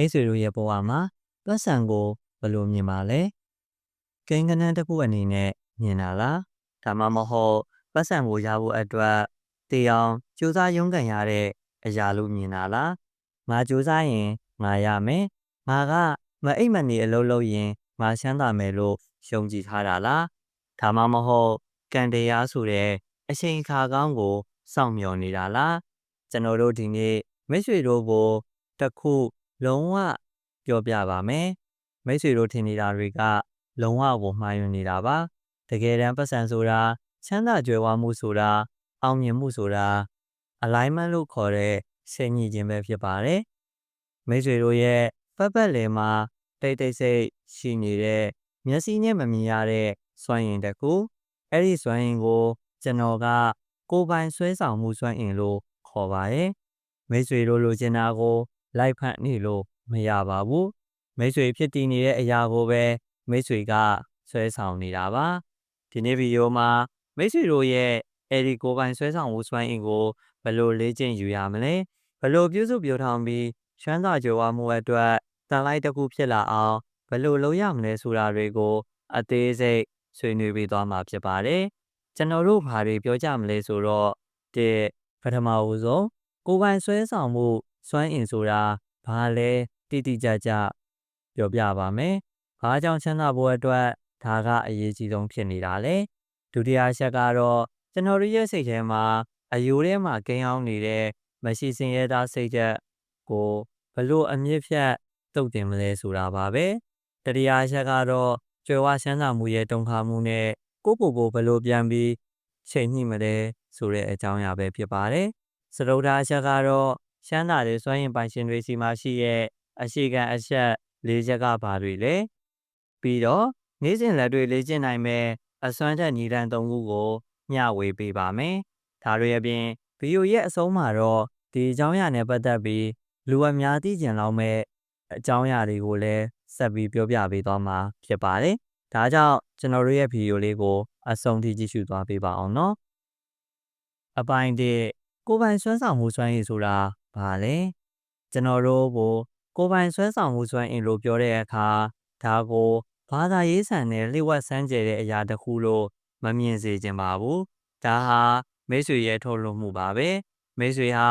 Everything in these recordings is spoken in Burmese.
မိတ်ဆွေတို့ရဲ့ဘဝမှာပတ်စံကိုဘယ်လိုမြင်ပါလဲကိန်းကနန်းတစ်ခုအနေနဲ့မြင်တာလားဒါမှမဟုတ်ပတ်စံကိုရဖို့အတွက်တေအောင်စူးစမ်းရုန်းကန်ရတဲ့အရာလို့မြင်တာလားငါစူးစမ်းရင်ငါရမယ်ငါကမအိပ်မနေအလုပ်လုပ်ရင်ငါချမ်းသာမယ်လို့ယုံကြည်ထားတာလားဒါမှမဟုတ်ကံတရားဆိုတဲ့အချိန်အခါကောင်းကိုစောင့်မျှော်နေတာလားကျွန်တော်တို့ဒီနေ့မိတ်ဆွေတို့ကိုတစ်ခု လုံးဝပြောပြပါမယ်မိတ်ဆွေတို့ထင်နေတာတွေက လုံးဝကိုမှားယွင်းနေတာပါတကယ်တမ်းပတ်စံဆိုတာချမ်းသာကြွယ်ဝမှုဆိုတာအောင်မြင်မှုဆိုတာ alignment လို့ခေါ်တဲ့ဆင်ញင်ခြင်းပဲဖြစ်ပါတယ်မိတ်ဆွေတို့ရဲ့ပတ်ပတ်လည်မှာတိတ်တိတ်ဆိတ်ရှိနေတဲ့မျက်စိနဲ့မမြင်ရတဲ့စွမ်းရည်တစ်ခုအဲ့ဒီစွမ်းရည်ကို ကျွန်တော်ကကိုယ်ပိုင်ဆွဲဆောင်မှုစွမ်းအင်လို့ခေါ်ပါတယ်မိတ်ဆွေတို့လိုချင်တာကို လိုက်ဖက်နေလို့မရပါဘူးမိတ်ဆွေဖြစ်တည်နေတဲ့အရာကိုပဲမိတ်ဆွေကဆွဲဆောင်နေတာပါဒီနေ့ဗီဒီယိုမှာမိတ်ဆွေတို့ရဲ့အဲဒီကိုယ်ပိုင်ဆွဲဆောင်မှုစွမ်းအင်ကိုဘယ်လိုလေ့ကျင့်ယူရမလဲဘယ်လိုပြုစုပြောထောင်ပြီးချမ်းသာကြွယ်ဝမှုအတွက်တန်လိုက်တစ်ခုဖြစ်လာအောင်ဘယ်လိုလုပ်ရမလဲဆိုတာတွေကို အသေးစိတ်ဆွေးနွေးပေးသွားမှာဖြစ်ပါတယ်ကျွန်တော်တို့ဘာတွေပြောကြမလဲဆိုတော့ဒီပထမဦးဆုံးကိုယ်ပိုင်ဆွဲဆောင်မှု စွမ်းအင်ဆိုတာဘာလဲတိတိကျကျပြောပြပါမယ်။ဘာကြောင့်ချမ်းသာဖို့အတွက်ဒါကအရေးကြီးဆုံးဖြစ်နေတာလဲ။ဒုတိယချက်ကတော့ကျွန်တော်တို့ရဲ့စိတ်ထဲမှာအယိုးထဲမှာကိန်းအောင်နေတဲ့မရှိစင်ရဲသားစိတ်ချက်ကိုဘလို့အမြင့်ဖြတ်တုတ်တင်မလဲဆိုတာပါပဲ။တတိယချက်ကတော့ကြွယ်ဝချမ်းသာမှုရဲ့တုံခါမှုနဲ့ကိုယ့်ကိုယ်ကိုဘလို့ပြန်ပြီးချိန်ညှိမလဲဆိုတဲ့အကြောင်းအရာပဲဖြစ်ပါတယ်။စရုဒ္ဓအချက်ကတော့ ရှမ်းသာတဲ့စွမ်းရင်ပိုင်ရှင်တွေစီမှာရှိရဲ့အရှိခံအချက်၄ချက်ကဘာတွေလဲပြီးတော့နေ့စဉ်လက်တွေလေ့ကျင့်နိုင်မဲ့အစွမ်းထက်ညီတန်း၃ခုကိုမျှဝေပေးပါမယ်ဒါတွေအပြင်ဗီဒီယိုရဲ့အဆုံးမှာတော့ဒီအကြောင်းအရာနဲ့ပတ်သက်ပြီးလူအများသိကျင်လောက်မဲ့အကြောင်းအရာတွေကိုလည်းဆက်ပြီးပြောပြပေးသွားမှာဖြစ်ပါတယ်ဒါကြောင့်ကျွန်တော်တို့ရဲ့ဗီဒီယိုလေးကိုအဆုံးထိကြည့်ရှုသွားပေးပါအောင်နော်အပိုင်း၁ကိုယ်ပိုင်စွမ်းဆောင်မှုစွမ်းရည်ဆိုတာ ဘာလဲကျွန်တော်တို့ကိုကိုယ်ပိုင်ဆွဲဆောင်မှုစွမ်းအင်လို့ပြောတဲ့အခါဒါကိုဘာသာရေးဆန်တဲ့လျှို့ဝှက်စမ်းကြဲတဲ့အရာတစ်ခုလို့မမြင်စေချင်ပါဘူးဒါဟာမိတ်ဆွေရဲ့ထုတ်လွှင့်မှုပါပဲမိတ်ဆွေဟာ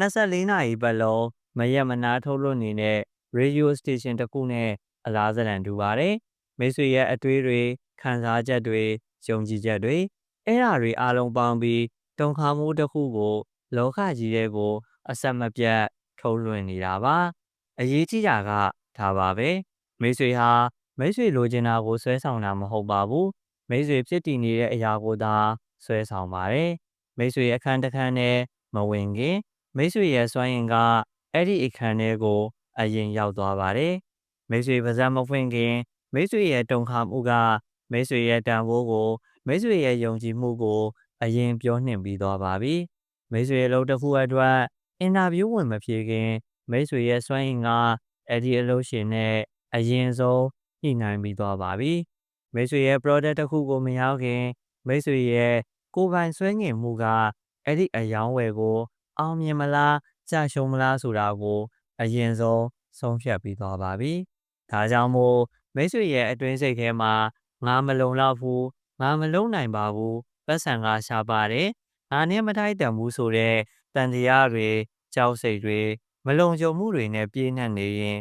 24နာရီပတ်လုံးမရက်မနာထုတ်လွှင့်နေတဲ့ radio station တစ်ခုနဲ့အလားစတန်တူပါတယ်မိတ်ဆွေရဲ့အတွေးတွေခံစားချက်တွေယုံကြည်ချက်တွေအဲ့ဓာတွေအားလုံးပေါင်းပြီးတုံခါမှုတစ်ခုကိုလောကကြီးရဲ့ကို အဆက်မပြတ်ထုတ်လွှင့်နေတာပါအရေးကြီးတာကဒါပါပဲမိတ်ဆွေဟာမိတ်ဆွေလိုချင်တာကိုဆွဲဆောင်တာမဟုတ်ပါဘူးမိတ်ဆွေဖြစ်တည်နေတဲ့အရာကိုသာဆွဲဆောင်ပါတယ်မိတ်ဆွေအခန်းတစ်ခန်းနဲ့မဝင်ခင်မိတ်ဆွေရဲ့စွမ်းရင်ကအဲ့ဒီအခန်းထဲကို အရင်ရောက်သွားပါတယ်မိတ်ဆွေပါးစပ်မဖွင့်ခင်မိတ်ဆွေရဲ့တုံခါမှုကမိတ်ဆွေရဲ့တန်ဖိုးကိုမိတ်ဆွေရဲ့ယုံကြည်မှုကို အရင်ပြောနှင်ပြီးသွားပါပြီမိတ်ဆွေအလုပ်တစ်ခုအတွက် အင်တာဗျူးဝင်မဖြေခင်မိတ်ဆွေရဲ့စွမ်းရည်ကအဲ့ဒီအလုပ်ရှင်နဲ့အရင်ဆုံးညှိနှိုင်းပြီးသွားပါပြီမိတ်ဆွေရဲ့ product တစ်ခုကိုမရောက်ခင်မိတ်ဆွေရဲ့ကိုယ်ပိုင်ဆွဲငင်မှုကအဲ့ဒီအယောင်းဝယ်ကို အောင်မြင်မလားကြာရှုံးမလားဆိုတာကို အရင်ဆုံးဆုံးဖြတ်ပြီးသွားပါပြီဒါကြောင့်မို့မိတ်ဆွေရဲ့အတွင်းစိတ်ထဲမှာငါမလုံလောက်ဘူးငါမလုံနိုင်ပါဘူးပတ်စံကရှားပါတယ်ငါနဲ့မထိုက်တန်ဘူးဆိုတဲ့ တန်တရားတွေကြောက်စိတ်တွေမလုံခြုံမှုတွေနဲ့ပြည့်နှက်နေရင်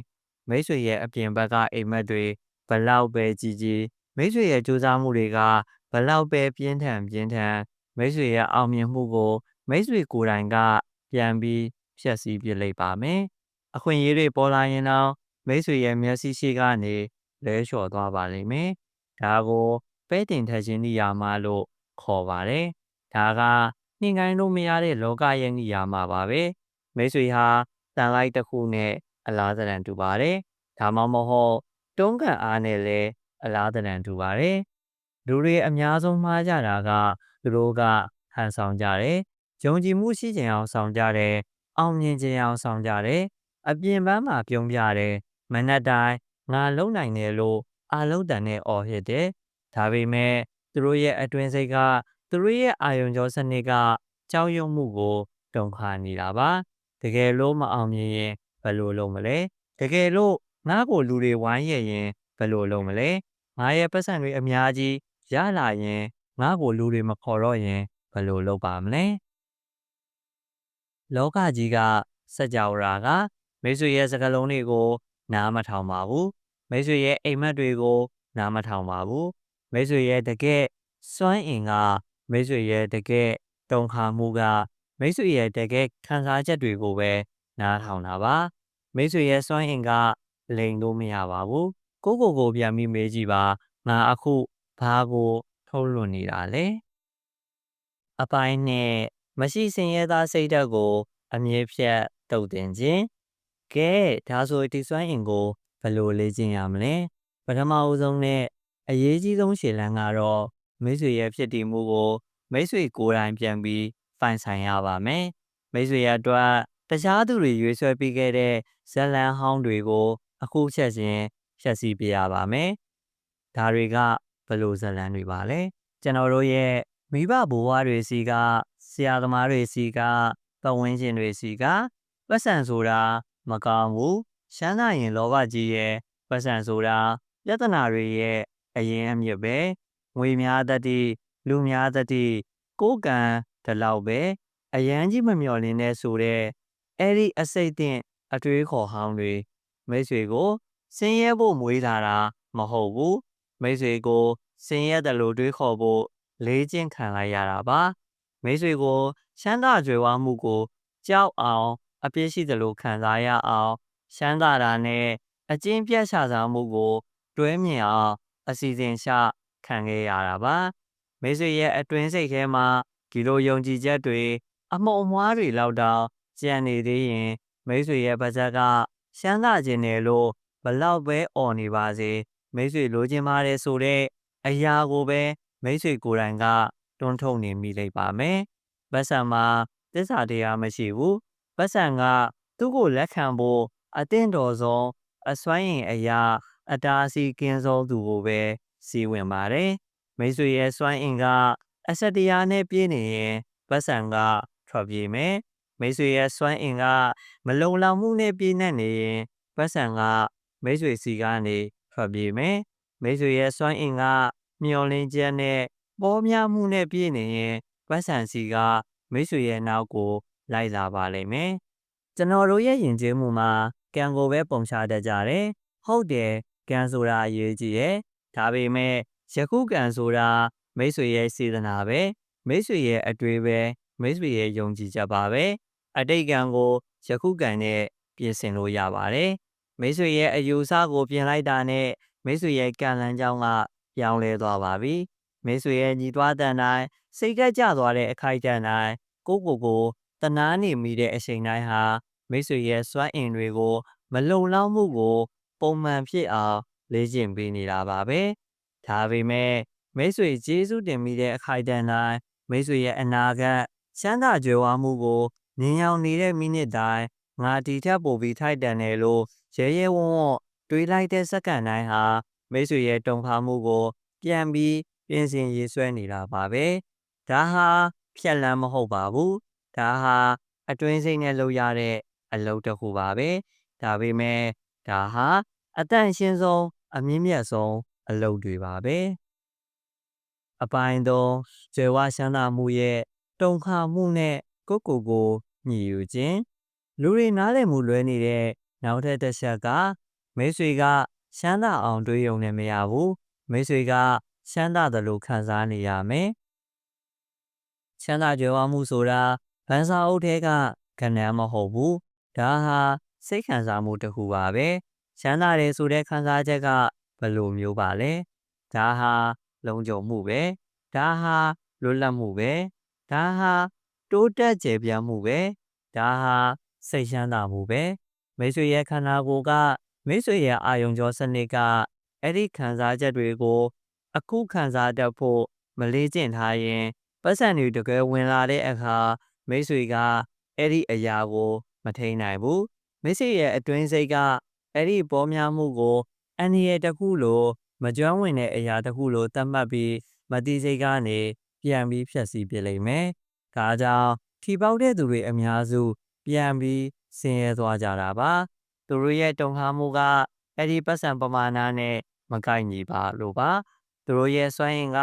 မိတ်ဆွေရဲ့အပြင်ဘက်ကအိမ်မက်တွေဘလောက်ပဲကြီးကြီးမိတ်ဆွေရဲ့ကြိုးစားမှုတွေကဘလောက်ပဲပြင်းထန်ပြင်းထန်မိတ်ဆွေရဲ့အောင်မြင်မှုကိုမိတ်ဆွေကိုယ်တိုင်ကပြန်ပြီးဖြည့်ဆည်းပြလိုက်ပါမယ်။အခွင့်အရေးတွေပေါ်လာရင်တော့မိတ်ဆွေရဲ့မျက်စိရှိကနေလဲလျှော်သွားပါလိမ့်မယ်။ဒါကိုပဲတင်ထက်ခြင်းနေရာမှာလို့ခေါ်ပါတယ်။ဒါက နှင်ကိုင်းလို့မရတဲ့လောကရဲ့နေရာမှာပါပဲ။မိတ်ဆွေဟာတန်လိုက်တစ်ခုနဲ့အလားတန်တူပါတယ်။ဒါမှမဟုတ်တွန်းကန်အားနဲ့လည်းအလားတန်တူပါတယ်။လူတွေအများဆုံးမှားကြတာကသူတို့ကဟန်ဆောင်ကြတယ်။ယုံကြည်မှုရှိခြင်းအောင်ဆောင်ကြတယ်။အောင်မြင်ခြင်းအောင်ဆောင်ကြတယ်။အပြင်ပန်းမှာပြုံးပြတယ်။မနက်တိုင်းငါလုံနိုင်တယ်လို့အာလုံးတန်နဲ့អော်ဟစ်တယ်။ဒါပေမဲ့သူတို့ရဲ့အတွင်းစိတ်က သူတို့ရဲ့အာယုံကြောစနစ်ကကြောက်ရွံ့မှုကိုတုံခါနေတာပါတကယ်လို့မအောင်မြင်ရင်ဘယ်လိုလုပ်မလဲတကယ်လို့ငါ့ကိုလူတွေဝိုင်းရရင်ဘယ်လိုလုပ်မလဲငါရဲ့ပတ်စံတွေအများကြီးရလာရင်ငါ့ကိုလူတွေမခေါ်တော့ရင်ဘယ်လိုလုပ်ပါမလဲလောကကြီးကစကြဝဠာကမိတ်ဆွေရဲ့စကားလုံးတွေကိုနားမထောင်ပါဘူးမိတ်ဆွေရဲ့အိမ်မက်တွေကိုနားမထောင်ပါဘူးမိတ်ဆွေရဲ့တကယ်စွမ်းအင်က မိတ်ဆွေရဲ့တကယ်တုံခါမှုကမိတ်ဆွေရဲ့တကယ်ခံစားချက်တွေကိုပဲနားထောင်တာပါမိတ်ဆွေရဲ့စွမ်းအင်ကလိန်လို့မရပါဘူးကိုကိုကိုပြန်ပြီးမေးကြည့်ပါငါအခုဘာကိုထုတ်လွှင့်နေတာလဲအပိုင်းနဲ့မရှိစင်ရဲသားစိတ်ဓာတ်ကို အမြဲဖြတ်တုတ်တင်ခြင်းကဲဒါဆိုဒီစွမ်းအင်ကိုဘယ်လိုလေ့ကျင့်ရမလဲပထမအဦးဆုံးနဲ့အရေးကြီးဆုံးရှည်လန်းကတော့ မိတ်ဆွေရဲ့ဖြစ်တည်မှုကိုမိတ်ဆွေကိုယ်တိုင်ပြန်ပြီးပိုင်ဆိုင်ရပါမယ်မိတ်ဆွေရအတွက်တခြားသူတွေရွေးဆွဲပေးခဲ့တဲ့ဇက်လန်ဟောင်းတွေကို အခုချက်ချင်းဖြတ်စည်းပြရပါမယ်ဒါတွေကဘယ်လိုဇက်လန်တွေပါလဲကျွန်တော်တို့ရဲ့မိဘဘိုးဘွားတွေစီကဆရာသမားတွေစီကပတ်ဝန်းကျင်တွေစီကပတ်စံဆိုတာမကောင်းဘူးရှမ်းသာရင်လောဘကြီးရဲ့ပတ်စံဆိုတာပြဿနာတွေရဲ့အရင်အမြစ်ပဲ ငွေများတတ်တိလူများတတ်တိကိုယ်ကံဒီလောက်ပဲအရန်ကြီးမမျော်လင့်တဲ့ဆိုတဲ့အဲ့ဒီအစိတ်တင့်အတွေးခေါ်ဟောင်းတွေမိတ်ဆွေကိုစင်းရဲဖို့မွေးလာတာမဟုတ်ဘူးမိတ်ဆွေကိုစင်းရဲတယ်လို့တွေးခေါ်ဖို့လေးကျင့်ခံလိုက်ရတာပါမိတ်ဆွေကိုရှမ်းသာကြွယ်ဝမှုကိုကြောက်အောင်အပြစ်ရှိသလိုခံစားရအောင်ရှမ်းသာတာနဲ့အကျဉ်းပြတ်ရှာစားမှုကိုတွဲမြင်အောင်အစီအစဉ်ချ ခံခဲ့ရတာပါမိတ်ဆွေရဲ့အတွင်းစိတ်ထဲမှာဒီလိုယုံကြည်ချက်တွေအမှုံအမွားတွေလောက်တောင်ကြံနေသေးရင်မိတ်ဆွေရဲ့ပါဇက်ကရှမ်းသာခြင်းတယ်လို့ဘလောက်ပဲអော်နေပါစေမိတ်ဆွေလိုချင်ပါတယ်ဆိုတဲ့အရာကိုပဲမိတ်ဆွေကိုယ်တိုင်ကတွန်းထုတ်နေမိလိုက်ပါမယ်။ပတ်စံမှာသစ္စာတရားမရှိဘူး။ပတ်စံကသူ့ကိုလက်ခံဖို့အသင့်တော်ဆုံးအစွမ်းရင်အရာအတားအဆီးကင်းဆုံးသူကိုပဲ စီဝင်ပါတယ်။မိတ်ဆွေရဲ့စွမ်းအင်ကအဆက်တရားနဲ့ပြည့်နေရင်ပတ်စံကထွက်ပြေးမယ်။မိတ်ဆွေရဲ့စွမ်းအင်ကမလုံလောက်မှုနဲ့ပြည့်နှက်နေရင်ပတ်စံကမိတ်ဆွေစီကနေထွက်ပြေးမယ်။မိတ်ဆွေရဲ့စွမ်းအင်ကမျောလင်းချက်နဲ့ပေါ်များမှုနဲ့ပြည့်နေရင်ပတ်စံစီကမိတ်ဆွေရဲ့နောက်ကိုလိုက်လာပါလိမ့်မယ်။ကျွန်တော်တို့ရဲ့ယဉ်ကျေးမှုမှာကံကိုပဲပုံချတတ်ကြတယ်။ဟုတ်တယ်ကံဆိုတာအရေးကြီးတယ်။ ဒါပေမဲ့ယခုကံဆိုတာမိတ်ဆွေရဲ့စေတနာပဲမိတ်ဆွေရဲ့အတွေ့ပဲမိတ်ဆွေရဲ့ယုံကြည်ချက်ပါပဲအတိတ်ကံကိုယခုကံနဲ့ပြင်ဆင်လို့ရပါတယ်မိတ်ဆွေရဲ့အယူဆကိုပြင်လိုက်တာနဲ့မိတ်ဆွေရဲ့ကံလန်းကြောင်းကပြောင်းလဲသွားပါပြီမိတ်ဆွေရဲ့ညီသွားတန်တိုင်းစိတ်ကကြသွားတဲ့အခိုက်အတန့်တိုင်းကိုကိုကိုတနာနေမိတဲ့အချိန်တိုင်းဟာမိတ်ဆွေရဲ့စွမ်းအင်တွေကို မလုံလောက်မှုကို ပုံမှန်ဖြစ်အောင် လေ့ကျင့်ပေးနေတာပါပဲဒါပေမဲ့မိတ်ဆွေကျေးဇူးတင်မိတဲ့အခိုက်အတန့်တိုင်းမိတ်ဆွေရဲ့အနာဂတ်ချမ်းသာကြွယ်ဝမှုကိုငြင်းရောင်နေတဲ့မိနစ်တိုင်းငါဒီထက်ပိုပြီးထိုက်တန်တယ်လို့ရဲရဲဝံ့ဝံ့တွေးလိုက်တဲ့စက္ကန့်တိုင်းဟာမိတ်ဆွေရဲ့တုံခါမှုကို ပြန်ပြီးပြင်ဆင်ရေးဆွဲနေတာပါပဲဒါဟာဖြက်လန်းမဟုတ်ပါဘူးဒါဟာအတွင်းစိတ်နဲ့လုပ်ရတဲ့အလုပ်တစ်ခုပါပဲဒါပေမဲ့ဒါဟာအတန့်ရှင်းဆုံး အမြင့်မြတ်ဆုံးအလုပ်တွေပါပဲအပိုင်းသုံးကျွယ်ဝရှမ်းသာမှုရဲ့တုံခါမှုနဲ့ကိုကိုကိုညှိယူခြင်းလူတွေနားလည်မှုလွဲနေတဲ့နောက်ထပ်တစ်ချက်ကမိတ်ဆွေကရှမ်းသာအောင်တွေးရုံနဲ့မရဘူးမိတ်ဆွေကရှမ်းသာတယ်လို့ခံစားနေရမယ်ရှမ်းသာကြွယ်ဝမှုဆိုတာဗန်စာအုပ်ထဲကကဏ္ဍမဟုတ်ဘူးဒါဟာစိတ်ခံစားမှုတစ်ခုပါပဲ ရှမ်းသာတယ်ဆိုတဲ့ခံစားချက်ကဘယ်လိုမျိုးပါလဲဒါဟာလုံခြုံမှုပဲဒါဟာလွတ်လပ်မှုပဲဒါဟာတိုးတက်ကျေပြန့်မှုပဲဒါဟာစိတ်ရှမ်းသာမှုပဲမိတ်ဆွေရဲ့ခန္ဓာကိုယ်ကမိတ်ဆွေရဲ့အာယုံကြောစနစ်ကအဲ့ဒီခံစားချက်တွေကို အခုခံစားတတ်ဖို့မလေးကျင့်ထားရင်ပတ်စံတွေတကယ်ဝင်လာတဲ့အခါမိတ်ဆွေကအဲ့ဒီအရာကို မထိန်နိုင်ဘူးမိတ်ဆွေရဲ့အတွင်းစိတ်က အဲ့ဒီပေါ်များမှုကိုအန္တရာယ်တစ်ခုလိုမကျွမ်းဝင်တဲ့အရာတစ်ခုလိုသတ်မှတ်ပြီးမတိစိတ်ကနေပြန်ပြီးဖြတ်စည်းပြလိမ့်မယ်။ဒါကြောင့်ထီပေါက်တဲ့သူတွေအများစု ပြန်ပြီးဆင်းရဲသွားကြတာပါသူတို့ရဲ့တုံ့ထားမှုကအဲ့ဒီပတ်စံပမာဏနဲ့မကိုက်ညီပါလို့ပါသူတို့ရဲ့စွမ်းအင်က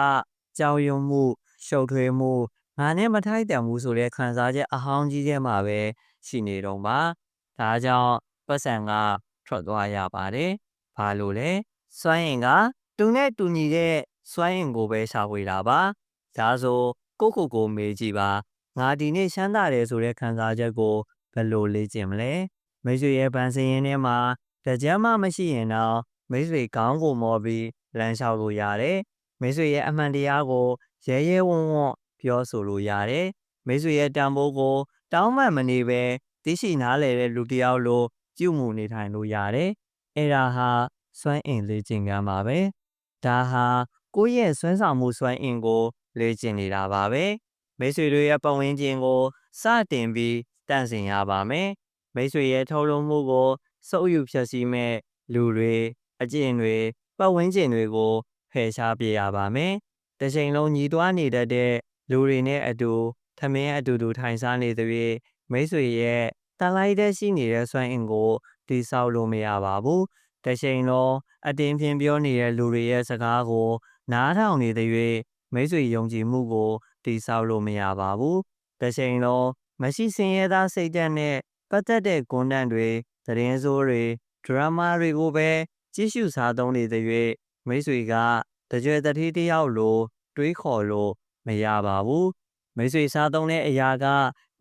ကြောက်ရွံ့မှုရှုပ်ထွေးမှုငါနဲ့မထိုက်တန်ဘူးဆိုတဲ့ခံစားချက်အဟောင်းကြီးထဲမှာပဲရှိနေတော့ပါဒါကြောင့်ပတ်စံက ထွက်သွားရပါတယ်ဘာလို့လဲစွမ်းအင်ကတူနဲ့တူညီတဲ့စွမ်းအင်ကိုပဲရှာဖွေတာပါဒါဆိုကိုကိုကိုမေးကြည့်ပါငါဒီနေ့ချမ်းသာတယ်ဆိုတဲ့ခံစားချက်ကိုဘယ်လိုလေ့ကျင့်မလဲမိတ်ဆွေရဲ့ဗန်စင်ရင်ထဲမှာတကြမ်းမှမရှိရင်တော့မိတ်ဆွေကောင်းကိုမော်ပြီးလမ်းလျှောက်လို့ရတယ်မိတ်ဆွေရဲ့အမှန်တရားကိုရဲရဲဝံ့ဝံ့ပြောဆိုလို့ရတယ်မိတ်ဆွေရဲ့တန်ဖိုးကို တောင်းမှန်မနေပဲသိရှိနားလည်တဲ့လူတစ်ယောက်လို ပြုမှုနေထိုင်လို့ရတယ်အဲ့ဒါဟာစွမ်းအင်လေ့ကျင့်ခန်းပါပဲဒါဟာကိုယ့်ရဲ့စွမ်းဆောင်မှုစွမ်းအင်ကိုလေ့ကျင့်နေတာပါပဲမိတ်ဆွေတို့ရဲ့ပတ်ဝန်းကျင်ကိုစတင်ပြီးတန့်စင်ရပါမယ်မိတ်ဆွေရဲ့ထုတ်လုပ်မှုကိုစုပ်ယူဖြည့်ဆည်းမဲ့လူတွေအကျင့်တွေပတ်ဝန်းကျင်တွေကိုဖယ်ရှားပြရပါမယ်တစ်ချိန်လုံးညီတွားနေတတ်တဲ့လူတွေနဲ့အတူထမင်းအတူတူထိုင်စားနေသည်ဖြင့်မိတ်ဆွေရဲ့ တန်လိုက်တဲ့ရှိနေတဲ့စွမ်းအင်ကိုတိဆောက်လို့မရပါဘူးတစ်ချိန်လုံးအတင်းဖြင်းပြောနေတဲ့လူတွေရဲ့စကားကို နားထောင်နေသည်၍မိတ်ဆွေယုံကြည်မှုကိုတိဆောက်လို့မရပါဘူးတစ်ချိန်လုံးမရှိစင်ရဲသားစိတ်ဓာတ်နဲ့ပတ်သက်တဲ့ကွန်တန့်တွေသတင်းစိုးတွေဒရမာတွေကိုပဲကြည့်ရှုစားသုံးနေတဲ့၍မိတ်ဆွေကတကြွယ်တတိတယောက်လိုတွေးခေါ်လို့မရပါဘူးမိတ်ဆွေစားသုံးတဲ့အရာက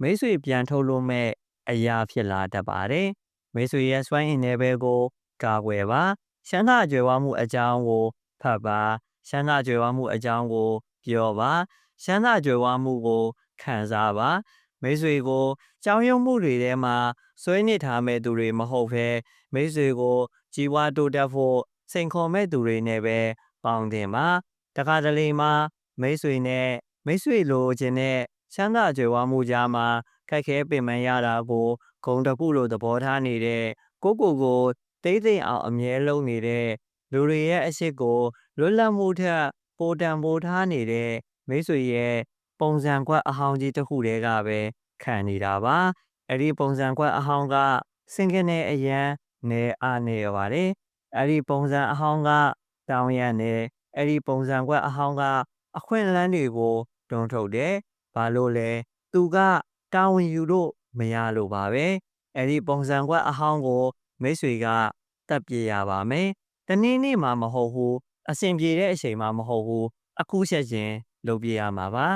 မိတ်ဆွေပြန်ထုတ်လို့မဲ့ အရာဖြစ်လာတတ်ပါတယ်မိတ်ဆွေရဲ့စွမ်းအင်နယ်ပယ်ကိုကာကွယ်ပါရှမ်းသာကြွယ်ဝမှုအကြောင်းကိုဖတ်ပါရှမ်းသာကြွယ်ဝမှုအကြောင်းကိုပြောပါရှမ်းသာကြွယ်ဝမှုကိုခံစားပါမိတ်ဆွေကိုကြောင်းရုံမှုတွေထဲမှာဆွဲနစ်ထားမဲ့သူတွေမဟုတ်ဘဲမိတ်ဆွေကိုကြီးဝါတိုးတက်ဖို့စိန်ခေါ်မဲ့သူတွေနဲ့ပဲပေါင်းတင်ပါတခါတလေမှာမိတ်ဆွေနဲ့မိတ်ဆွေလိုချင်တဲ့ချမ်းသာကြွယ်ဝမှုကြားမှာခက်ခဲပင်ပန်းရတာကိုဂုံတစ်ခုလိုသဘောထားနေတဲ့ကိုကိုကိုတိတ်တိတ်အောင်အမြဲလုံးနေတဲ့လူတွေရဲ့အရှိတ်ကိုလွတ်လပ်မှုထက်ပိုတန်ပိုထားနေတဲ့မိတ်ဆွေရဲ့ပုံစံကွက်အဟောင်းကြီးတစ်ခုတည်းကပဲခံနေတာပါအဲ့ဒီပုံစံကွက်အဟောင်းကစင်ကနဲ့အရန်နေအားနေရပါတယ်အဲ့ဒီပုံစံအဟောင်းကတောင်းရနေအဲ့ဒီပုံစံကွက်အဟောင်းကအခွင့်အလမ်းတွေကိုတွန်းထုတ်တယ်ဘာလို့လဲသူက တာဝန်ယူလို့မရလို့ပါပဲအဲ့ဒီပုံစံကွက်အဟောင်းကို မိတ်ဆွေကတက်ပြရပါမယ်တနေ့နေ့မှမဟုတ်ဘူးအဆင်ပြေတဲ့အချိန်မှမဟုတ်ဘူးအခုချက်ချင်းလုပ်ပြရမှာပါ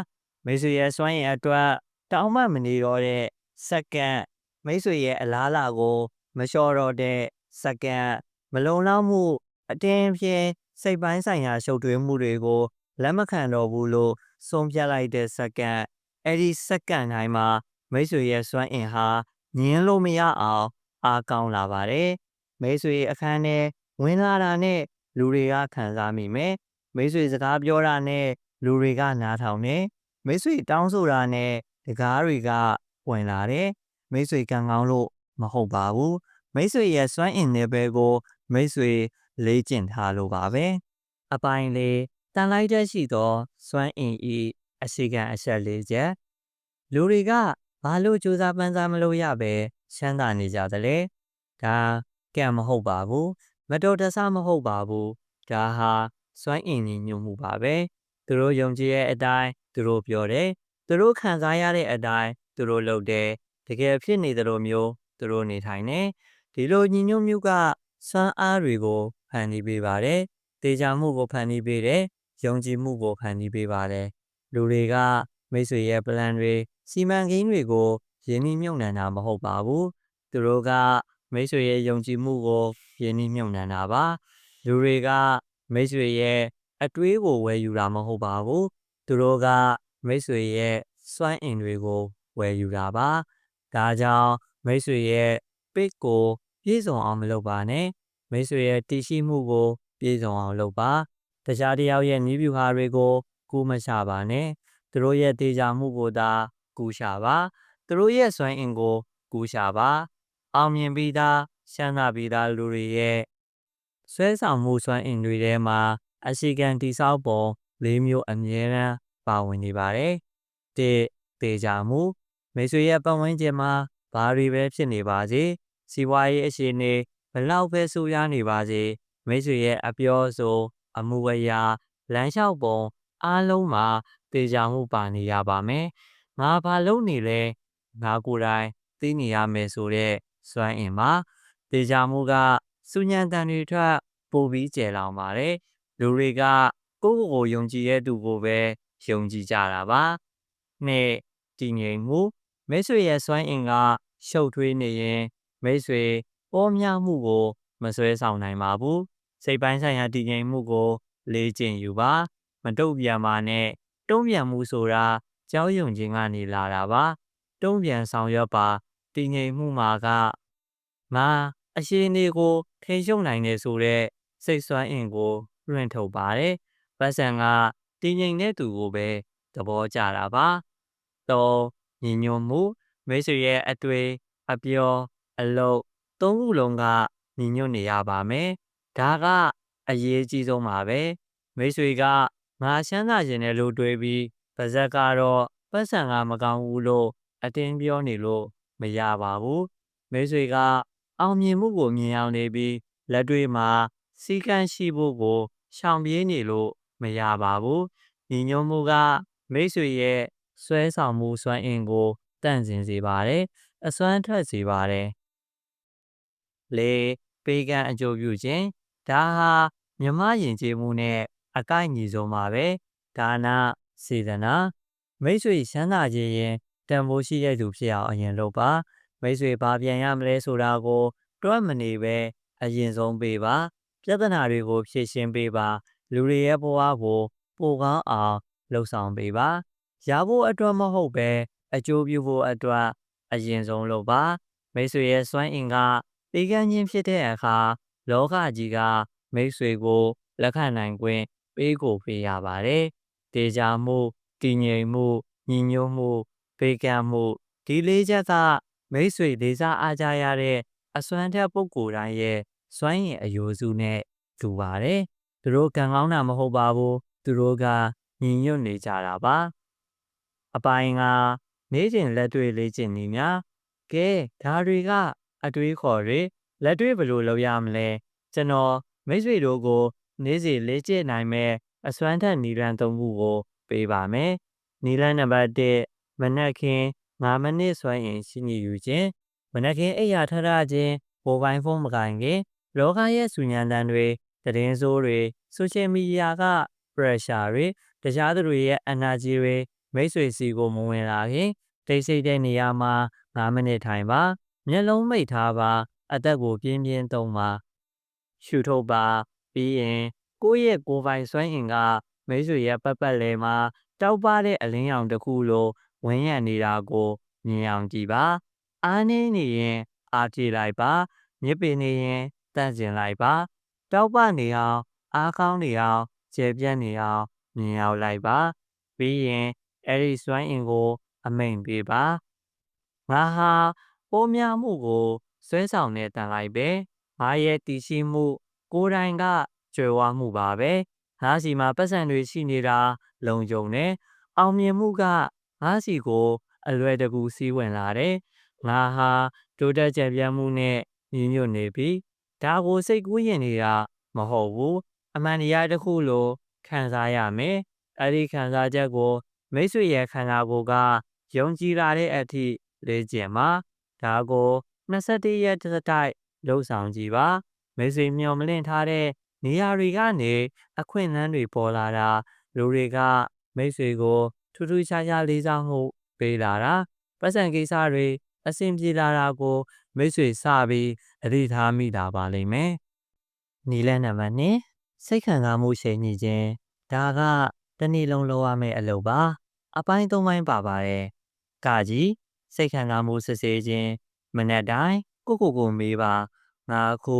မိတ်ဆွေရဲ့စွမ်းရည်အတွက်တောင်းမှမနေတော့တဲ့စက္ကန့်မိတ်ဆွေရဲ့အလားလာကိုမလျှော့တော့တဲ့စက္ကန့်မလုံလောက်မှု အတင်းဖြင်းစိတ်ပိုင်းဆိုင်ရာရှုပ်ထွေးမှုတွေကိုလက်မခံတော့ဘူးလို့ဆုံးဖြတ်လိုက်တဲ့စက္ကန့် အဲ့ဒီစက္ကန့်တိုင်းမှာမိတ်ဆွေရဲ့စွမ်းအင်ဟာညင်းလို့မရအောင် အားကောင်းလာပါတယ်မိတ်ဆွေအခန်းထဲဝင်လာတာနဲ့လူတွေကခံစားမိမယ်မိတ်ဆွေစကားပြောတာနဲ့လူတွေကနားထောင်နေမိတ်ဆွေတောင်းဆိုတာနဲ့တကားတွေကဝင်လာတယ်မိတ်ဆွေကံကောင်းလို့မဟုတ်ပါဘူးမိတ်ဆွေရဲ့စွမ်းအင်နယ်ပယ်ကို မိတ်ဆွေလေ့ကျင့်ထားလို့ပါပဲအပိုင်းလေးတန်လိုက်တဲ့ရှိသောစွမ်းအင်ဤ အစီကံအဆက်လေးချက်လူတွေကဘာလို့ကြိုးစားပန်းစားမလို့ရပဲချမ်းသာနေကြသလဲဒါကံမဟုတ်ပါဘူးမတော်တဆမဟုတ်ပါဘူးဒါဟာစွမ်းအင်ညီညွတ်မှုပါပဲသူတို့ယုံကြည်ရဲ့အတိုင်းသူတို့ပြောတယ်သူတို့ခံစားရတဲ့အတိုင်းသူတို့လုပ်တယ်တကယ်ဖြစ်နေသလိုမျိုးသူတို့နေထိုင်နေဒီလိုညီညွတ်မှုကစွမ်းအားတွေကိုဖန်တီးပေးပါတယ်တေချာမှုကိုဖန်တီးပေးတယ်ယုံကြည်မှုကိုဖန်တီးပေးပါတယ် လူတွေကမိတ်ဆွေရဲ့ plan တွေစီမံကိန်းတွေကိုရင်းနှီးမြှုပ်နှံတာမဟုတ်ပါဘူးသူတို့ကမိတ်ဆွေရဲ့ယုံကြည်မှုကိုရင်းနှီးမြှုပ်နှံတာပါလူတွေကမိတ်ဆွေရဲ့အတွေးကိုဝယ်ယူတာမဟုတ်ပါဘူးသူတို့ကမိတ်ဆွေရဲ့စွမ်းအင်တွေကိုဝယ်ယူတာပါဒါကြောင့်မိတ်ဆွေရဲ့ page ကိုပြည့်စုံအောင်မလုပ်ပါနဲ့မိတ်ဆွေရဲ့တည်ရှိမှုကိုပြည့်စုံအောင်လုပ်ပါတခြားတယောက်ရဲ့နည်းဗျူဟာတွေကို ကူးမချပါနဲ့သူတို့ရဲ့တေချာမှုကိုသာကူးရှာပါသူတို့ရဲ့စွမ်းအင်ကိုကူးရှာပါအောင်မြင်ပြီးသားရှမ်းသာပြီးသားလူတွေရဲ့ဆွဲဆောင်မှုစွမ်းအင်တွေထဲမှာအစီကံတိဆောက်ပုံ၄မျိုးအမြဲတမ်းပါဝင်နေပါတယ်။တစ်တေချာမှုမိတ်ဆွေရဲ့ပတ်ဝန်းကျင်မှာဘာတွေပဲဖြစ်နေပါစေစီးပွားရေးအခြေအနေဘလောက်ပဲဆိုးရွားနေပါစေမိတ်ဆွေရဲ့အပြောဆိုအမှုဝရာလမ်းလျှောက်ပုံ အားလုံးမှာတေချာမှုပါနေရပါမယ်ငါဘာလုပ်နေလဲငါကိုယ်တိုင်သိနေရမယ်ဆိုတဲ့စွမ်းအင်ပါတေချာမှုကစုညံတန်တွေထွက်ပို့ပြီးကျယ်လောင်ပါတယ်လူတွေကကိုယ့်ကိုယ်ကိုယုံကြည်တဲ့သူကိုပဲယုံကြည်ကြတာပါနှစ်တည်ငြိမ်မှုမိတ်ဆွေရဲ့စွမ်းအင်ကရှုပ်ထွေးနေရင်မိတ်ဆွေပေါ်များမှုကို မဆွဲဆောင်နိုင်ပါဘူးစိတ်ပိုင်းဆိုင်ရာတည်ငြိမ်မှုကိုလေ့ကျင့်ယူပါ မတုံ့ပြန်ပါနဲ့တုံ့ပြန်မှုဆိုတာကြောက်ရွံ့ခြင်းကနေလာတာပါ တုံ့ပြန်ဆောင်ရွက်ပါတည်ငြိမ်မှုမှာကငါအရှိန်တွေကိုထိန်ရှုံနိုင်တယ်ဆိုတဲ့စိတ်စွမ်းအင်ကိုလွှင့်ထုတ်ပါတယ်ပတ်စံကတည်ငြိမ်တဲ့သူကိုပဲသဘောကျတာပါတော့ညီညွတ်မှုမိတ်ဆွေရဲ့အတွေ့အပြောအလုပ်သုံးခုလုံးကညီညွတ်နေရပါမယ်ဒါကအရေးကြီးဆုံးပါပဲမိတ်ဆွေက ငါချမ်းသာခြင်းနဲ့လို့တွေးပြီးပါဇက်ကတော့ပတ်စံကမကောင်းဘူးလို့အတင်းပြောနေလို့မရပါဘူးမိတ်ဆွေကအောင်မြင်မှုကိုမြင်အောင်နေပြီးလက်တွေ့မှာစီကံရှိဖို့ကိုရှောင်ပြေးနေလို့မရပါဘူးညီညွတ်မှုကမိတ်ဆွေရဲ့ဆွဲဆောင်မှုစွမ်းအင်ကိုတန့်စင်စေပါတယ်အစွမ်းထွက်စေပါတယ်လေပေးကမ်းအကျိုးပြုခြင်းဒါဟာမြမယဉ်ကျေးမှုနဲ့ အကိုက်ညီဆုံးပါပဲဒါနစေတနာမိတ်ဆွေချမ်းသာခြင်းရင်တန်ဖိုးရှိတဲ့သူဖြစ်အောင်အရင်လုပ်ပါမိတ်ဆွေဘာပြန်ရမလဲဆိုတာကို တွက်မနေပဲအရင်ဆုံးပေးပါပြဿနာတွေကိုဖြေရှင်းပေးပါ လူတွေရဲ့ဘဝကိုပိုကောင်းအောင်လှုပ်ဆောင်ပေးပါရဖို့အတွက်မဟုတ်ပဲအကျိုးပြုဖို့အတွက်အရင်ဆုံးလုပ်ပါမိတ်ဆွေရဲ့စွမ်းအင်ကပေးကမ်းခြင်းဖြစ်တဲ့အခါလောကကြီးကမိတ်ဆွေကိုလက်ခံနိုင်ခွင့် ပေးကိုပေးရပါတယ်တေချာမှုတည်ငြိမ်မှုညီညွတ်မှုပေးကမ်းမှုဒီလေးချက်ကမိတ်ဆွေလေးစားအားကြရတဲ့အစွမ်းထက်ပုဂ္ဂိုလ်တိုင်းရဲ့စွမ်းရည်အယိုစုနဲ့တူပါတယ်သူတို့ကံကောင်းတာမဟုတ်ပါဘူးသူတို့ကညီညွတ်နေကြတာပါအပိုင်းကနေ့စဉ်လက်တွေ့လေ့ကျင့်နေများကဲဒါတွေကအတွေးခေါ်တွေလက်တွေ့ဘယ်လိုလုပ်ရမလဲကျွန်တော်မိတ်ဆွေတို့ကို နေ့စဉ်လေ့ကျင့်နိုင်မဲ့အစွမ်းထက်နီလန်းသုံးခုကို ပေးပါမယ်နီလန်းနံပါတ်1မနက်ခင်း9မိနစ်စွမ်းရင်ရှိနေယူခြင်းမနက်ခင်းအိယာထထခြင်းမိုဘိုင်းဖုန်းမကင်ခင်လောကရဲ့ဆူညံတန်တွေသတင်းစိုးတွေဆိုရှယ်မီဒီယာက pressure တွေတခြားသူတွေရဲ့ energy တွေမိတ်ဆွေစီကိုမဝင်လာခင်တိတ်ဆိတ်တဲ့နေရာမှာ9မိနစ်ထိုင်ပါမျက်လုံးမိတ်ထားပါ အသက်ကိုပြင်းပြင်းသုံးပါရှူထုတ်ပါ ပြီးရင်ကိုယ့်ရဲ့ကိုယ်ပိုင်စွမ်းအင်ကမိတ်ဆွေရဲ့ပတ်ပတ်လည်မှာတောက်ပတဲ့အလင်းရောင်တစ်ခုလိုဝန်းရံနေတာကိုမြင်အောင်ကြည့်ပါအားနေနေရင်အားပြေလိုက်ပါမြစ်ပင်နေရင်တန့်ကျင်လိုက်ပါတောက်ပနေအောင်အားကောင်းနေအောင်ကျေပြန့်နေအောင်မြင်အောင်လိုက်ပါပြီးရင်အဲ့ဒီစွမ်းအင်ကို အမိန်ပေးပါငါဟာပိုးများမှုကိုဆွဲဆောင်နေတန်လိုက်ပဲငါရဲ့တည်ရှိမှု ကိုယ်တိုင်ကကြွယ်ဝမှုပါပဲငါစီမှာပတ်စံတွေရှိနေတာ လုံခြုံနေအောင်မြင်မှုကငါစီကို အလွယ်တကူစီးဝင်လာတယ်ငါဟာတိုးတက်ကြံပြတ်မှုနဲ့ညီညွတ်နေပြီဒါကိုစိတ်ကူးရင်နေတာမဟုတ်ဘူးအမှန်တရားတစ်ခုလိုခံစားရမယ်အဲ့ဒီခံစားချက်ကို မိတ်ဆွေရဲ့ခန္ဓာကိုယ်ကယုံကြည်လာတဲ့အထိလေ့ကျင့်ပါဒါကို21ရက်တစ်တိုက်လှုပ်ဆောင်ကြည့်ပါ မိတ်ဆွေမျှော်မလင့်ထားတဲ့နေရာတွေကနေအခွင့်အလမ်းတွေပေါ်လာတာလူတွေကမိတ်ဆွေကိုထူးထူးခြားခြားလေးစားမှုပေးလာတာပတ်စံကိစ္စတွေအဆင်ပြေလာတာကိုမိတ်ဆွေစပြီးအသိထားမိတာပါလိမ့်မယ်နီလန်းနံပါတ်2စိတ်ခံစားမှုရှိန်ညီခြင်းဒါကတနေ့လုံးလုပ်ရမယ့်အလုပ်ပါအပိုင်း၃ပိုင်းပါပါတယ်ကကြီးစိတ်ခံစားမှုစစ်ဆေးခြင်းမနက်တိုင်းကိုကိုကိုမေးပါငါအခု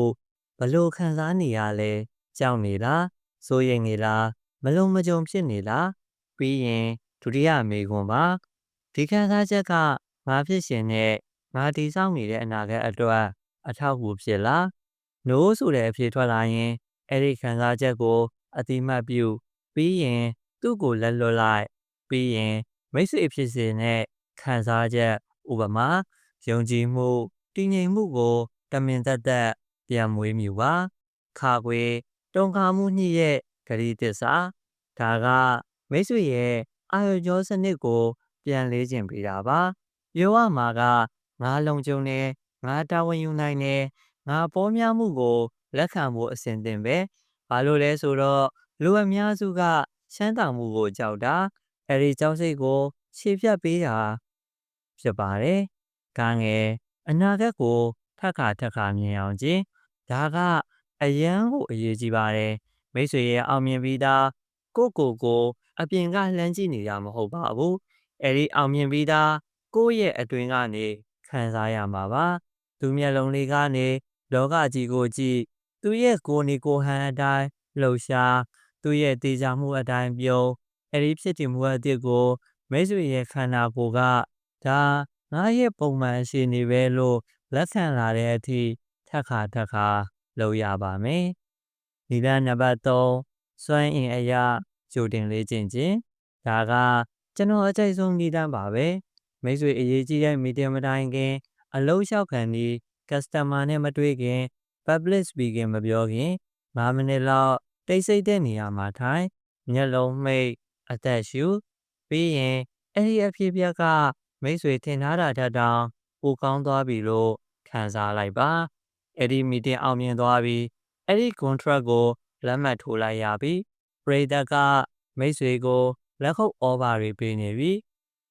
ဘလို့ခံစားနေရလဲကြောက်နေလားစိုးရိမ်နေလားမလုံမကြုံဖြစ်နေလားပြီးရင်ဒုတိယမေခွန်းပါဒီခံစားချက်ကငါဖြစ်ရှင်နဲ့ငါတည်ဆောက်နေတဲ့အနာဂတ်အတွက်အထောက်အကူဖြစ်လားနိုးဆိုတဲ့အဖြေထွက်လာရင်အဲ့ဒီခံစားချက်ကိုအတိမတ်ပြု ပြီးရင်သူ့ကိုလက်လွတ်လိုက်ပြီးရင်မိတ်ဆွေဖြစ်စဉ်နဲ့ခံစားချက်ဥပမာယုံကြည်မှုတည်ငြိမ်မှုကိုတမင်သက်သက် ပြန်မွေးမြူပါခါခွေတုံခါမှုညှိရဲ့ဂရီတစ္ဆာဒါကမိတ်ဆွေရဲ့အာရုံကြောစနစ်ကို ပြန်လေးကျင်ပေးတာပါပြောရမှာကငါလုံခြုံနေငါတာဝန်ယူနိုင်နေငါပေါ်များမှုကိုလက်ခံဖို့အစဉ်သင့်ပဲဘာလို့လဲဆိုတော့လူအများစုကချမ်းသာမှုကိုကြောက်တာအဲဒီကြောက်စိတ်ကိုခြေဖြတ်ပေးတာဖြစ်ပါတယ်။ကံငယ်အနာဂတ်ကိုထပ်ခါထပ်ခါမြင်အောင်ခြင်း ဒါကအယံကိုအရေးကြီးပါတယ်။မိတ်ဆွေရဲ့အောင်မြင်ပြီးသားကိုကိုကိုအပြင်ကလှမ်းကြည့်နေတာမဟုတ်ပါဘူး။အဲဒီအောင်မြင်ပြီးသားကိုယ့်ရဲ့အတွင်းကနေခံစားရမှာပါ။သူမျက်လုံးလေးကနေလောကကြီးကိုကြည့်သူရဲ့ကိုယ်နေကိုယ်ဟန်အတိုင်းလှုပ်ရှားသူရဲ့တေချာမှုအတိုင်းပြုံးအဲဒီဖြစ်တည်မှုအသစ်ကိုမိတ်ဆွေရဲ့ခန္ဓာကိုယ်ကဒါငါရဲ့ပုံမှန်အခြေအနေပဲလို့လက်ခံလာတဲ့အထိ ထက်ခါထက်ခါလုပ်ရပါမယ်။ဒီလနံပါတ်3စွမ်းအင်အရာကြိုတင်လေးကျင့်ခြင်းဒါကကျွန်တော်အကြိုက်ဆုံးနည်းလမ်းပါပဲ။မိတ်ဆွေအရေးကြီးတဲ့မီတင်မတိုင်းခင် အလုံးလျှောက်ခံဒီ customer နဲ့မတွေ့ခင် public speaking မပြောခင်5မိနစ်လောက်တိတ်ဆိတ်တဲ့နေရာမှာထိုင်မျက်လုံးမှိတ်အသက်ရှူပြီးရင်အဲ့ဒီအဖြစ်အပျက်ကမိတ်ဆွေထင်ထားတာထက်တောင်ပိုကောင်းသွားပြီလို့ခံစားလိုက်ပါ အဲ့ဒီမီတင်အောင်မြင်သွားပြီအဲ့ဒီ contract ကိုလက်မှတ်ထိုးလိုက်ရပြီပရိသတ်ကမိတ်ဆွေကိုလက်ခုပ် offer တွေပေးနေပြီ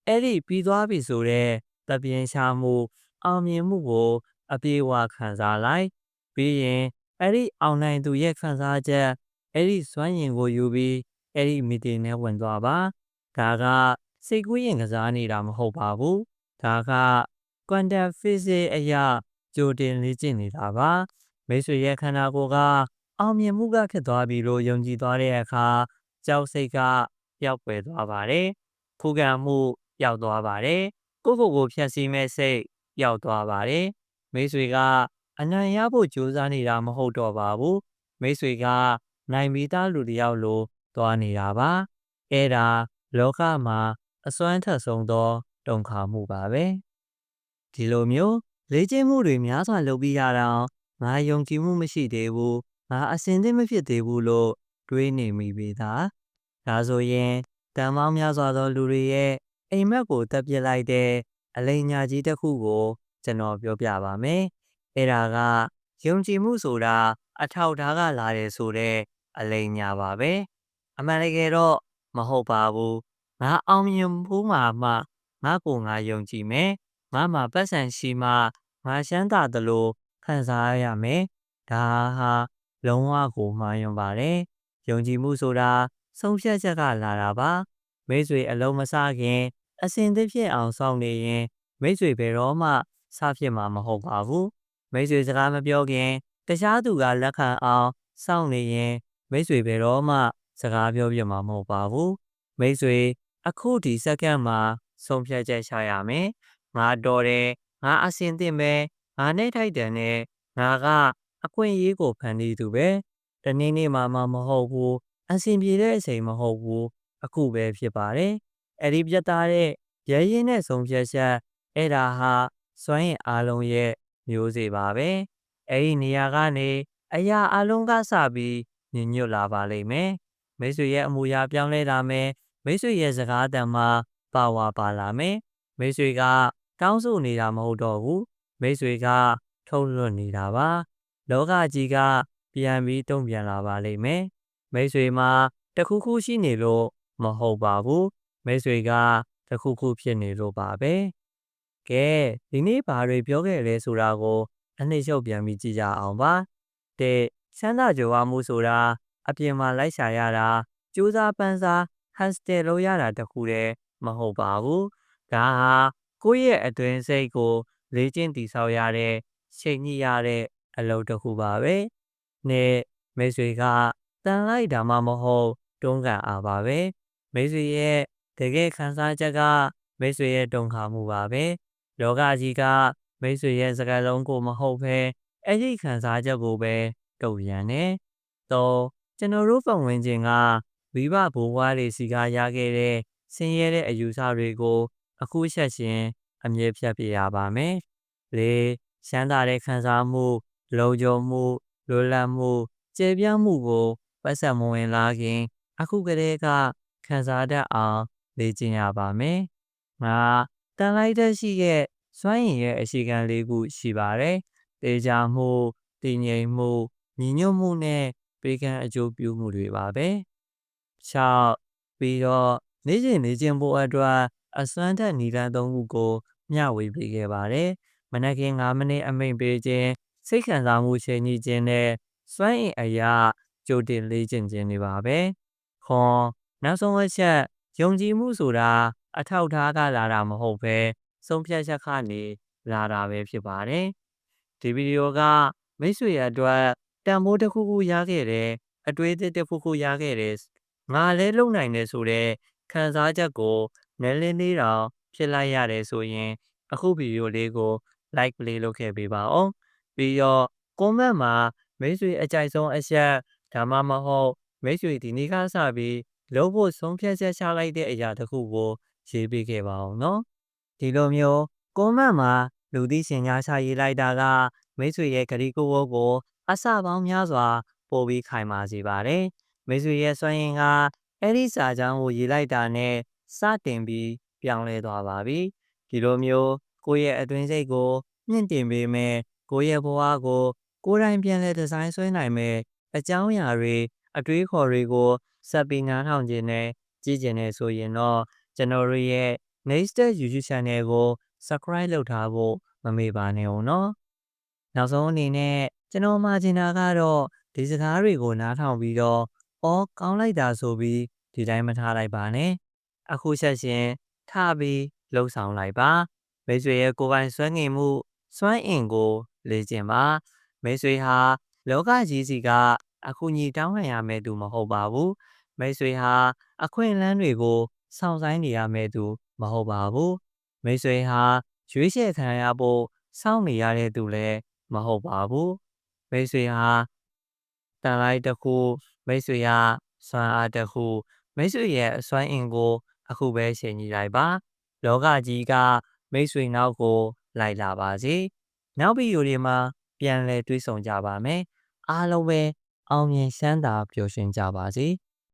အဲ့ဒီပြီးသွားပြီဆိုတော့တပြင်းရှာမှု အောင်မြင်မှုကို အပြေအဝခံစားလိုက်ပြီးရင်အဲ့ဒီအောင်နိုင်သူရဲ့ခံစားချက်အဲ့ဒီစွမ်းရည်ကိုယူပြီးအဲ့ဒီမီတင်နဲ့ဝင်သွားပါဒါကစိတ်ကူးရင်ကစားနေတာမဟုတ်ပါဘူးဒါက quantum physics အရာ ကြိုတင်လေ့ကျင့်နေတာပါမိတ်ဆွေရဲ့ခန္ဓာကိုယ်ကအောင်မြင်မှုကဖြစ်သွားပြီလို့ယုံကြည်သွားတဲ့အခါကြောက်စိတ်ကပျောက်ကွယ်သွားပါတယ်ခုခံမှုပျောက်သွားပါတယ်ကိုယ့်ကိုယ်ကိုဖျက်ဆီးမဲ့စိတ်ပျောက်သွားပါတယ်မိတ်ဆွေကအနိုင်ရဖို့ကြိုးစားနေတာမဟုတ်တော့ပါဘူးမိတ်ဆွေကနိုင်ပြီးသားလူတယောက်လိုသွားနေတာပါအဲ့ဒါလောကမှာအစွမ်းထက်ဆုံးသောတုံခါမှုပါပဲဒီလိုမျိုး လေ့ကျင့်မှုတွေများစွာလုပ်ပြီးရတော့ငါယုံကြည်မှုမရှိသေးဘူးငါအစင်သင့်မဖြစ်သေးဘူးလို့တွေးနေမိပေသားဒါဆိုရင်တန်မောင်းများစွာသောလူတွေရဲ့အိမ်မက်ကိုတက်ပစ်လိုက်တဲ့အလိညာကြီးတစ်ခုကို ကျွန်တော်ပြောပြပါမယ်အဲ့ဒါကယုံကြည်မှုဆိုတာအထောက်ထားကလာတယ်ဆိုတဲ့အလိညာပါပဲအမှန်တကယ်တော့မဟုတ်ပါဘူးငါအောင်မြင်ဖို့မှာမှငါကိုငါယုံကြည်မယ် ငါမှာပတ်စံရှိမှငါရှမ်းသာသလိုခံစားရမယ်ဒါဟာလုံးဝကိုမှားယွင်းပါတယ်ယုံကြည်မှုဆိုတာဆုံးဖြတ်ချက်ကလာတာပါမိတ်ဆွေအလုံးမစခင်အစဉ်သစ်ဖြစ်အောင်စောင့်နေရင်မိတ်ဆွေဘယ်တော့မှစဖြစ်မှာမဟုတ်ပါဘူးမိတ်ဆွေစကားမပြောခင်တခြားသူကလက်ခံအောင်စောင့်နေရင်မိတ်ဆွေဘယ်တော့မှ စကားပြောပြမှာမဟုတ်ပါဘူးမိတ်ဆွေအခုဒီစက္ကန့်မှာဆုံးဖြတ်ချက်ချရမယ် ငါတော်တယ်ငါအစင်သင့်ပဲငါနဲ့ထိုက်တယ်နဲ့ငါကအခွင့်အရေးကိုဖန်တီးသူပဲတနေ့နေ့မှမမဟုတ်ဘူးအစင်ပြေတဲ့အချိန်မဟုတ်ဘူးအခုပဲဖြစ်ပါတယ်အဲ့ဒီပြတ်သားတဲ့ရဲရင်နဲ့ဆုံးဖြတ်ချက်အဲ့ဒါဟာစွမ်းရင်အားလုံးရဲ့မျိုးစေ့ပါပဲအဲ့ဒီနေရာကနေအရာအလုံးကစပြီးညညွတ်လာပါလိမ့်မယ်မိတ်ဆွေရဲ့အမူအရာပြောင်းလဲလာမယ်မိတ်ဆွေရဲ့စကားတန်မှာပါဝါပါလာမယ်မိတ်ဆွေက တောင်းဆိုနေတာမဟုတ်တော့ဘူးမိတ်ဆွေက ထုတ်လွှတ်နေတာပါလောကကြီးကပြန်ပြီးတုံ့ပြန်လာပါလိမ့်မယ်မိတ်ဆွေမှာတခုခုရှိနေလို့မဟုတ်ပါဘူးမိတ်ဆွေကတခုခုဖြစ်နေလို့ပါပဲကဲဒီနေ့ဘာတွေပြောခဲ့လဲဆိုတာကိုအနှိမ့်ချုပ်ပြန်ပြီးကြည့်ကြအောင်ပါတဲ့ချမ်းသာကြွားမှုဆိုတာအပြင်မှာလိုက်ရှာရတာစူးစားပန်းစားဟန်စတယ်လုပ်ရတာတခုတည်းမဟုတ်ပါဘူးဒါဟာ ကိုယ့်ရဲ့အတွင်းစိတ်ကို လေ့ကျင့်တည်ဆောက်ရတဲ့ချိန်ညှိရတဲ့အလုပ်တစ်ခုပါပဲ။နဲ့မိတ်ဆွေကတန်လိုက်တာမှမဟုတ်တွန်းကန်အားပါပဲ။မိတ်ဆွေရဲ့တကယ်ခံစားချက်ကမိတ်ဆွေရဲ့တုံခါမှုပါပဲ။လောကကြီးကမိတ်ဆွေရဲ့စကားလုံးကိုမဟုတ်ဘဲအဲ့ဒီခံစားချက်ကိုပဲတုံ့ပြန်တယ်။တော့ကျွန်တော်တို့ပတ်ဝန်းကျင်ကမိဘဘိုးဘွားတွေစီကရခဲ့တဲ့ဆင်းရဲတဲ့အယူဆတွေကို အခုချက်ချင်းအမြဲဖြတ်ပြရပါမယ်။လေရှမ်းသာတဲ့ခံစားမှုလုံခြုံမှုလွတ်လပ်မှုကျေပြန့်မှုကိုပတ်စံမဝင်လာခင် အခုကတည်းကခံစားတတ်အောင်လေ့ကျင့်ရပါမယ်။ငါတန်လိုက်တဲ့ရှိရဲ့စွမ်းရည်ရဲ့အရှိခံလေးခုရှိပါတယ်။တေချာမှုတည်ငြိမ်မှုညီညွတ်မှုနဲ့ပေးကမ်းအကျိုးပြုမှုတွေပါပဲ။၆ပြီးတော့နေ့စဉ်နေကျင့်ဖို့အတွက် အစွမ်းထက်နီလန်းသုံးခုကို မျှဝေပေးခဲ့ပါတယ်။မနက်ခင်း9မိနစ်အမိန့်ပေးခြင်းစိတ်ခံစားမှုချိန်ညီခြင်းနဲ့စွမ်းအင်အရာကြိုတင်လေ့ကျင့်ခြင်းတွေပါပဲ။ခွန်နောက်ဆုံးအချက်ယုံကြည်မှုဆိုတာအထောက်ထားကလာတာမဟုတ်ပဲဆုံးဖြတ်ချက်ကနေလာတာပဲဖြစ်ပါတယ်။ဒီဗီဒီယိုကမိတ်ဆွေရဲ့အတွက်တန်ဖိုးတစ်ခုခုရခဲ့တယ်အတွေးအသစ်တစ်ခုခုရခဲ့တယ်ငါလည်းလုံနိုင်တယ်ဆိုတော့ခံစားချက်ကို နည်းလင်းလေးတောင်ဖြစ်လိုက်ရတယ်ဆိုရင်အခုဗီဒီယိုလေးကို like play လုပ်ခဲ့ပေးပါအောင်ပြီးတော့ comment မှာမိတ်ဆွေအကြိုက်ဆုံးအချက်ဒါမှမဟုတ်မိတ်ဆွေဒီနေ့ကစပြီးလုပ်ဖို့ဆုံးဖြတ်ချက်ချလိုက်တဲ့အရာတစ်ခုကိုရေးပေးခဲ့ပါအောင်နော်ဒီလိုမျိုး comment မှာလူသိရှင်ကြားချရေးလိုက်တာကမိတ်ဆွေရဲ့ဂရီကိုဝတ်ကို အစပေါင်းများစွာ ပို့ပြီးခိုင်မာစေပါတယ်မိတ်ဆွေရဲ့စွမ်းရင်ကအဲ့ဒီစာကြောင်းကိုရေးလိုက်တာနဲ့ စတင်ပြီးပြောင်းလဲသွားပါပြီဒီလိုမျိုးကိုယ့်ရဲ့အတွင်းစိတ်ကိုမြင့်တင်ပေးမယ်ကိုယ့်ရဲ့ဘဝကိုကိုယ်တိုင်ပြန်လဲဒီဇိုင်းဆွဲနိုင်မယ်အကြောင်းအရာတွေအတွေးခေါ်တွေကိုစပ်ပြီးနားထောင်ခြင်းနဲ့ကြည့်ခြင်းနဲ့ဆိုရင်တော့ကျွန်တော်တို့ရဲ့ Next Step YouTube Channel ကို Subscribe လုပ်ထားဖို့မမေ့ပါနဲ့ဦးနော်နောက်ဆုံးအနေနဲ့ကျွန်တော်မှာချင်တာကတော့ဒီစကားတွေကိုနားထောင်ပြီးတော့အော်ကောင်းလိုက်တာဆိုပြီးဒီတိုင်းမထားလိုက်ပါနဲ့ အခုချက်ချင်းထပြီးလှုပ်ဆောင်လိုက်ပါမိတ်ဆွေရဲ့ကိုယ်ပိုင်စွမ်းငင်မှုစွမ်းအင်ကိုလေ့ကျင့်ပါမိတ်ဆွေဟာလောကကြီးစီက အခုညီတောင်းခံရမယ့်သူမဟုတ်ပါဘူးမိတ်ဆွေဟာအခွင့်အလမ်းတွေကိုစောင့်ဆိုင်နေရမယ့်သူမဟုတ်ပါဘူးမိတ်ဆွေဟာရွေးချယ်ခံရဖို့စောင့်နေရတဲ့သူလည်းမဟုတ်ပါဘူးမိတ်ဆွေဟာတန်လိုက်တစ်ခုမိတ်ဆွေဟာစွမ်းအားတစ်ခုမိတ်ဆွေရဲ့အစွမ်းအင်ကို အခုပဲရှင်းကြည့်လိုက်ပါ လောကကြီးကမိတ်ဆွေနောက်ကိုလိုက်လာပါစေနောက်ဗီဒီယိုတွေမှာပြန်လည်တွေ့ဆုံကြပါမယ်အားလုံးပဲအောင်မြင်ချမ်းသာပျော်ရွှင်ကြပါစေ။